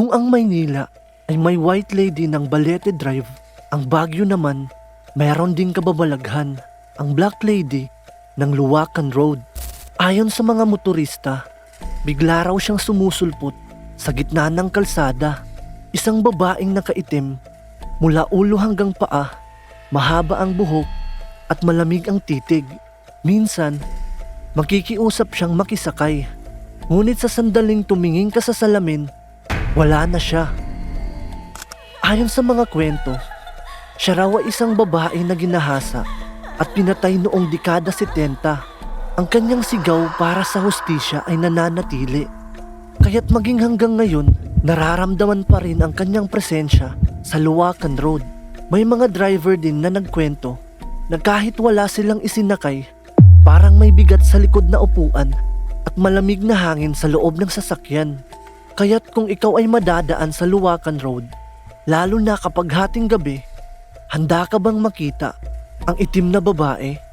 Kung ang Maynila ay may white lady ng Balete Drive, ang Baguio naman mayroon ding kababalaghan, ang black lady ng Luwakan Road. Ayon sa mga motorista, bigla raw siyang sumusulpot sa gitna ng kalsada. Isang babaeng nakaitim mula ulo hanggang paa, mahaba ang buhok at malamig ang titig. Minsan, makikiusap siyang makisakay. Ngunit sa sandaling tumingin ka sa salamin, wala na siya. Ayon sa mga kwento, siya raw ay isang babae na ginahasa at pinatay noong dekada 70. Ang kanyang sigaw para sa hustisya ay nananatili. Kaya't maging hanggang ngayon, nararamdaman pa rin ang kanyang presensya sa Luwakan Road. May mga driver din na nagkwento na kahit wala silang isinakay, parang may bigat sa likod na upuan at malamig na hangin sa loob ng sasakyan. Kaya't kung ikaw ay madadaan sa Luwakan Road, lalo na kapag hating gabi, handa ka bang makita ang itim na babae